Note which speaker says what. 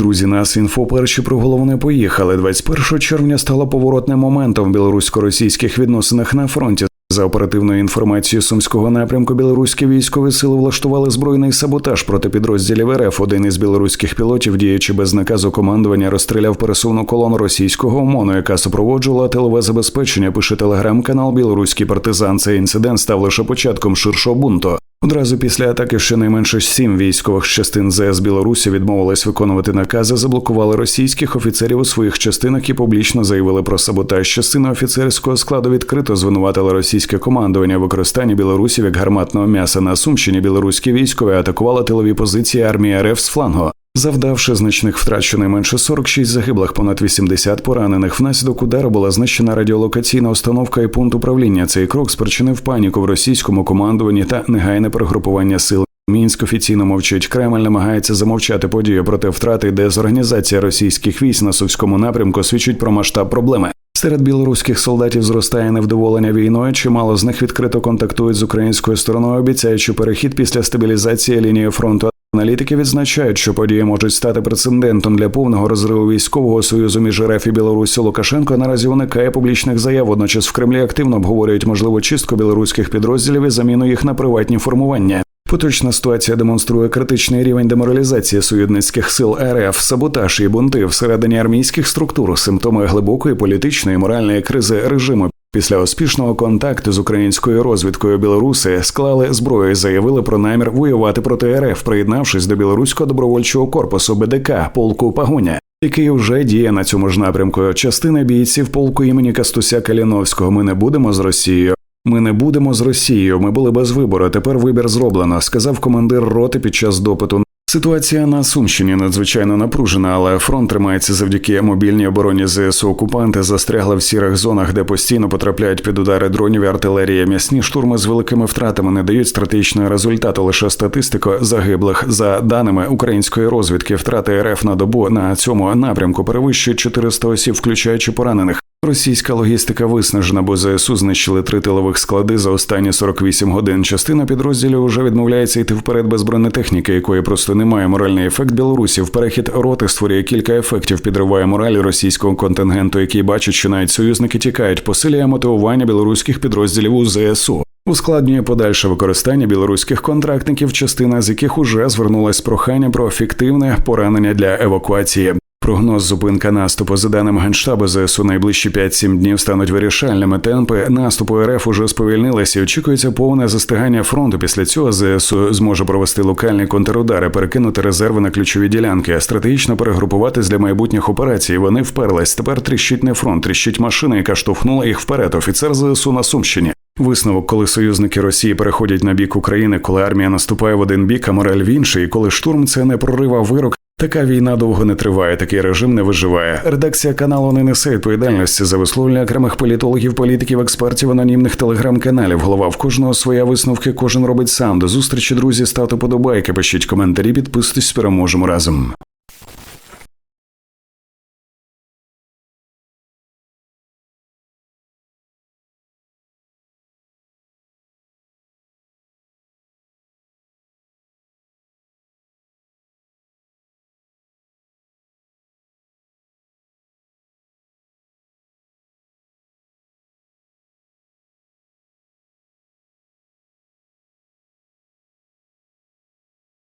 Speaker 1: друзі, нас інфо перші про головне поїхали. 21 червня стало поворотним моментом в білорусько-російських відносинах на фронті. За оперативною інформацією сумського напрямку, білоруські військові сили влаштували збройний саботаж проти підрозділів РФ. Один із білоруських пілотів, діючи без наказу командування, розстріляв пересувну колону російського ОМОНу, яка супроводжувала тилове забезпечення. Пише телеграм-канал Білоруський партизан. Цей інцидент став лише початком ширшого бунту. Одразу після атаки щонайменше сім військових частин ЗС Білорусі відмовились виконувати накази, заблокували російських офіцерів у своїх частинах і публічно заявили про саботаж. Частина офіцерського складу відкрито звинуватила російське командування в використанні білорусів як гарматного м'яса на Сумщині. Білоруські військові атакували тилові позиції армії РФ з флангу. Завдавши значних втрат щонайменше 46 загиблих, понад 80 поранених. Внаслідок удару була знищена радіолокаційна установка і пункт управління. Цей крок спричинив паніку в російському командуванні та негайне перегрупування сил. Мінськ офіційно мовчить. Кремль намагається замовчати подію, проте втрати і дезорганізація російських військ на сувському напрямку свідчить про масштаб проблеми. Серед білоруських солдатів зростає невдоволення війною. Чимало з них відкрито контактують з українською стороною, обіцяючи перехід після стабілізації лінії фронту. Аналітики відзначають, що події можуть стати прецедентом для повного розриву військового союзу між РФ і Білорусі. Лукашенко наразі уникає публічних заяв. Водночас в Кремлі активно обговорюють можливу чистку білоруських підрозділів і заміну їх на приватні формування. Поточна ситуація демонструє критичний рівень деморалізації союзницьких сил РФ, саботаж і бунти всередині армійських структур, симптоми глибокої політичної і моральної кризи режиму. Після успішного контакту з українською розвідкою білоруси склали зброю, і заявили про намір воювати проти РФ, приєднавшись до білоруського добровольчого корпусу БДК полку Пагоня. Який вже діє на цьому ж напрямку. Частина бійців полку імені Кастуся Каліновського. Ми не будемо з Росією. Ми не будемо з Росією. Ми були без вибору. Тепер вибір зроблено, сказав командир роти під час допиту. Ситуація на Сумщині надзвичайно напружена, але фронт тримається завдяки мобільній обороні ЗСУ. Окупанти застрягли в сірих зонах, де постійно потрапляють під удари дронів і артилерії. М'ясні штурми з великими втратами не дають стратегічного результату. Лише статистика загиблих за даними української розвідки. Втрати РФ на добу на цьому напрямку перевищують 400 осіб, включаючи поранених. Російська логістика виснажена, бо ЗСУ знищили три тилових склади за останні 48 годин. Частина підрозділів уже відмовляється йти вперед без бронетехніки, якої просто немає. Моральний ефект Білорусі. В перехід роти створює кілька ефектів, підриває мораль російського контингенту, який бачить, що навіть союзники тікають, посилює мотивування білоруських підрозділів у ЗСУ. Ускладнює подальше використання білоруських контрактників, частина з яких уже звернулась прохання про фіктивне поранення для евакуації. Прогноз зупинка наступу за даними генштабу ЗСУ найближчі 5-7 днів стануть вирішальними. Темпи наступу РФ уже сповільнилися. Очікується повне застигання фронту. Після цього ЗСУ зможе провести локальні контрудари, перекинути резерви на ключові ділянки, стратегічно перегрупуватись для майбутніх операцій. Вони вперлись. Тепер тріщить не фронт, тріщить машина, яка штовхнула їх вперед. Офіцер ЗСУ на Сумщині. Висновок, коли союзники Росії переходять на бік України, коли армія наступає в один бік, а мораль в інший, і коли штурм це не прорив, а вирок. Така війна довго не триває, такий режим не виживає. Редакція каналу не несе відповідальності за висловлення окремих політологів, політиків, експертів, анонімних телеграм-каналів. Голова в кожного своя висновки, кожен робить сам. До зустрічі, друзі, ставте подобайки, пишіть коментарі, підписуйтесь, переможемо разом.